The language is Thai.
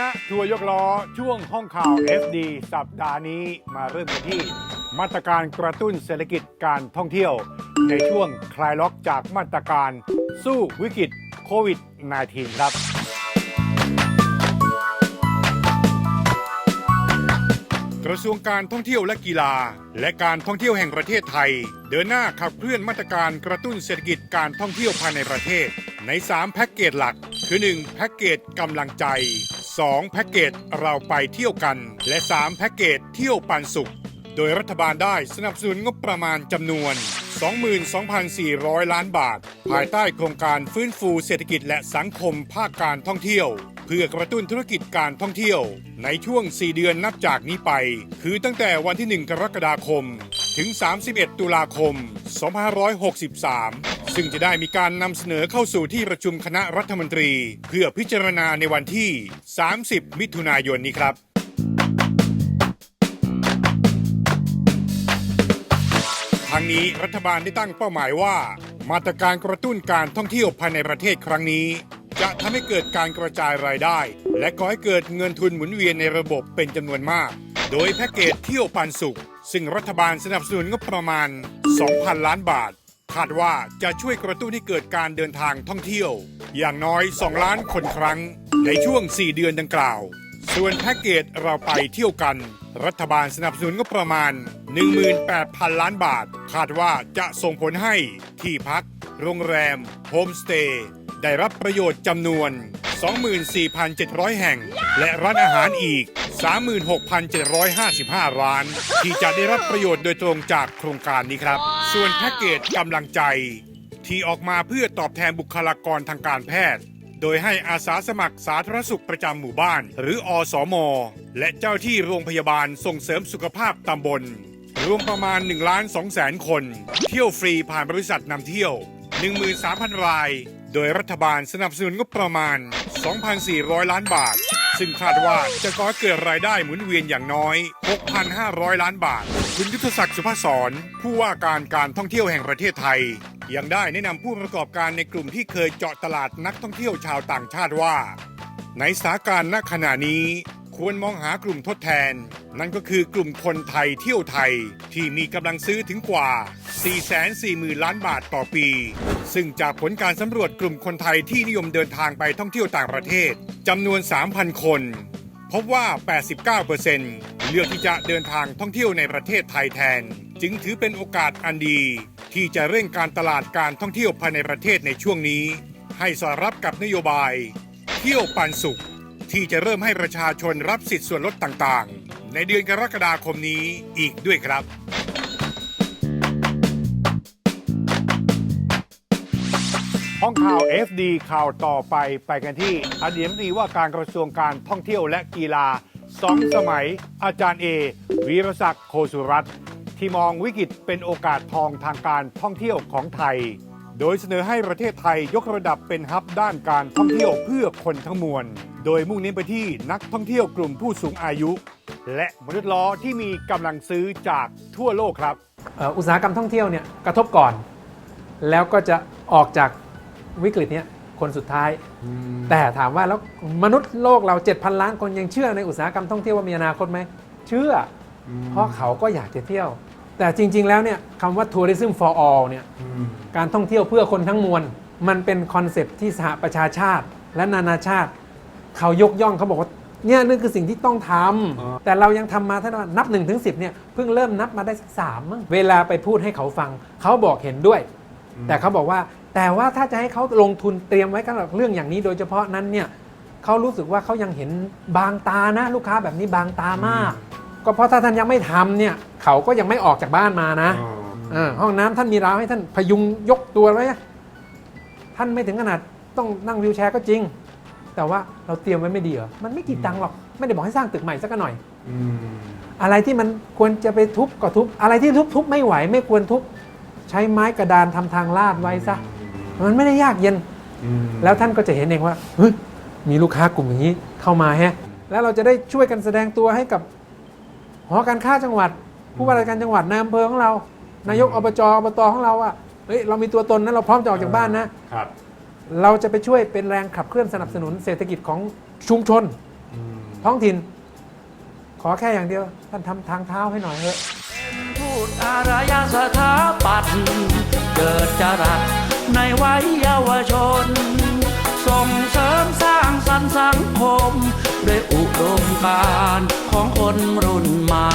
นะทัวร์ยกล้อช่วงห้องข่าว FD สัปดาห์นี้มาเริ่มกันที่ มาตรการกระตุ้นเศรษฐกิจการท่องเที่ยว ในช่วงคลายล็อกจากมาตรการสู้วิกฤตโควิด -19 ครับกระทรวงการท่องเที่ยวและกีฬา และการท่องเที่ยวแห่งประเทศไทย เดินหน้าขับเคลื่อนมาตรการกระตุ้นเศรษฐกิจการท่องเที่ยวภายในประเทศ ใน 3 แพ็กเกจหลัก คือ 1 แพ็กเกจกำลังใจ 2แพ็กเกจเราไปเที่ยวกัน และ 3 แพ็กเกจเที่ยวปันสุข โดยรัฐบาลได้สนับสนุนงบประมาณจำนวน 22,400 ล้านบาท ภายใต้โครงการฟื้นฟูเศรษฐกิจและสังคมภาคการท่องเที่ยว เพื่อกระตุ้นธุรกิจการท่องเที่ยว ในช่วง 4 เดือนนับจากนี้ไป คือตั้งแต่วันที่ 1 กรกฎาคม ถึง 31 ตุลาคม 2563 ซึ่งจะได้มีการนำเสนอเข้าสู่ที่ประชุมคณะรัฐมนตรี เพื่อพิจารณาในวันที่ 30 มิถุนายนนี้ครับทางนี้รัฐบาลได้ตั้งเป้าหมายว่า มาตรการกระตุ้นการท่องเที่ยวภายในประเทศครั้งนี้ จะทำให้เกิดการกระจายรายได้ และก่อให้เกิดเงินทุนหมุนเวียนในระบบเป็นจำนวนมาก โดยแพ็กเกจเที่ยวปันสุข ซึ่งรัฐบาลสนับสนุนงบประมาณ 2,000 ล้านบาท คาดว่าจะช่วยกระตุ้นให้เกิดการเดินทางท่องเที่ยว อย่างน้อย 2 ล้านคนครั้ง ในช่วง 4 เดือนดังกล่าว ส่วนแพ็กเกจเราไปเที่ยวกัน รัฐบาลสนับสนุนงบประมาณ 18,000 ล้านบาท คาดว่าจะส่งผลให้ที่พัก โรงแรม โฮมสเตย์ ได้รับประโยชน์จำนวน 24,700 แห่ง และร้านอาหารอีก 36,755 ร้าน ที่จะได้รับประโยชน์โดยตรงจากโครงการนี้ครับ ส่วนแพ็กเกจกำลังใจ ที่ออกมาเพื่อตอบแทนบุคลากรทางการแพทย์ โดยให้อาสาสมัครสาธารณสุขประจำหมู่บ้าน หรืออสม และเจ้าที่โรงพยาบาลส่งเสริมสุขภาพตำบล รวมประมาณ1ล้าน2แสนคน เที่ยวฟรีผ่านบริษัทนำเที่ยว 13,000 ราย โดยรัฐบาลสนับสนุนงบประมาณ 2,400 ล้านบาท ซึ่งคาดว่าจะก่อให้เกิดรายได้หมุนเวียนอย่างน้อย 6,500 ล้านบาท คุณยุทธศักดิ์สุภาสรผู้ว่าการการท่องเที่ยวแห่งประเทศไทย ยังได้แนะนำผู้ประกอบการในกลุ่มที่เคยเจาะตลาดนักท่องเที่ยวชาวต่างชาติว่า ในสถานการณ์ณขณะนี้ควรมองหากลุ่มทดแทน นั่นก็คือกลุ่มคนไทยเที่ยวไทยที่มีกำลังซื้อถึงกว่า 440,000 ล้านบาทต่อปี ซึ่งจากผลการสำรวจกลุ่มคนไทยที่นิยมเดินทางไปท่องเที่ยวต่างประเทศจำนวน 3,000 คน พบว่า 89%เลือกที่จะเดินทางท่องเที่ยวในประเทศไทยแทน จึงถือเป็นโอกาสอันดี ที่จะเร่งการตลาดการท่องเที่ยวภายในประเทศในช่วงนี้ ให้สอดรับกับนโยบาย เที่ยวปันสุขที่จะเริ่มให้ประชาชนรับสิทธิส่วนลดต่างๆ ในเดือนกรกฎาคมนี้อีกด้วยครับ ห้องข่าว FD ข่าวต่อไปไปกันที่อดีตรัฐมนตรีว่าการกระทรวงการท่องเที่ยวและกีฬาสองสมัย อาจารย์เอวีรศักดิ์โคสุรัตน์ที่มองวิกฤตเป็นโอกาสทองทางการท่องเที่ยวของไทย โดยเสนอให้ประเทศไทยยกระดับเป็นฮับด้านการท่องเที่ยวเพื่อคนทั้งมวล โดยมุ่งเน้นไปที่นักท่องเที่ยวกลุ่มผู้สูงอายุ และมนุษย์ล้อที่มีกำลังซื้อจากทั่วโลกครับเอ่ออุตสาหกรรมท่องเที่ยวเนี่ยกระทบก่อน แล้วก็จะออกจากวิกฤตเนี้ยคนสุดท้าย แต่ถามว่าแล้วมนุษย์โลกเรา 7,000 ล้านคนยังเชื่อในอุตสาหกรรมท่องเที่ยวว่ามีอนาคตไหมเชื่ออเพราะเขาก็อยากจะเที่ยว แต่จริง ๆ แล้วเนี่ยคำว่า tourism for all เนี่ยการท่องเที่ยวเพื่อคนทั้งมวลมันเป็นคอนเซปต์ที่สหประชาชาติและนานาชาติ เขายกย่องเขาบอกว่า เนี่ยนั่นคือสิ่งที่ต้องทำแต่เรายังทำมาเท่านั้นนับ1นถึงสิเนี่ยเพิ่งเริ่มนับมาได้สักสามมั้งเวลาไปพูดให้เขาฟัง เขาบอกเห็นด้วย แต่เขาบอกว่า แต่ว่าถ้าจะให้เขาลงทุนเตรียมไว้กับเรื่องอย่างนี้โดยเฉพาะนั้นเนี่ยเขารู้สึกว่าเขายังเห็นบางตานะลูกค้าแบบนี้บางตามาก ก็เพราะถ้าท่านยังไม่ทำเนี่ยเขาก็ยังไม่ออกจากบ้านมานะเออห้องน้ำท่านมีราวให้ท่านพยุงยกตัวไว้อะท่านไม่ถึงขนาดต้องนั่งวิวแชร์ก็จริง แต่ว่าเราเตรียมไว้ไม่ดีเหรอ มันไม่กี่ตังค์หรอก ไม่ได้บอกให้สร้างตึกใหม่สักหน่อยอะไรที่มันควรจะไปทุบก็ทุบ อะไรที่ทุบทุบไม่ไหวไม่ควรทุบ ใช้ไม้กระดานทำทางลาดไว้ซะ มันไม่ได้ยากเย็นแล้วท่านก็จะเห็นเองว่าเฮ้ยมีลูกค้ากลุ่มอย่างนี้เข้ามาแฮะ แล้วเราจะได้ช่วยกันแสดงตัวให้กับหอการค้าจังหวัด ผู้ว่าราชการจังหวัดนายอำเภอของเรา นายกอบจอบตของเราอะเฮ้ยเรามีตัวตนนะเราพร้อมจะออกจากบ้านนะ ครับ เราจะไปช่วยเป็นแรงขับเคลื่อนสนับสนุนเศรษฐกิจของชุมชน ท้องถิ่น ขอแค่อย่างเดียว ท่านทำทางเท้าให้หน่อยเถอะพูดอารยสถาปัตย์เกิดจรัสในวัยเยาวชน ส่งเสริมสร้างสรรค์สังคม ด้วยอุดมการณ์ของคนรุ่นใหม่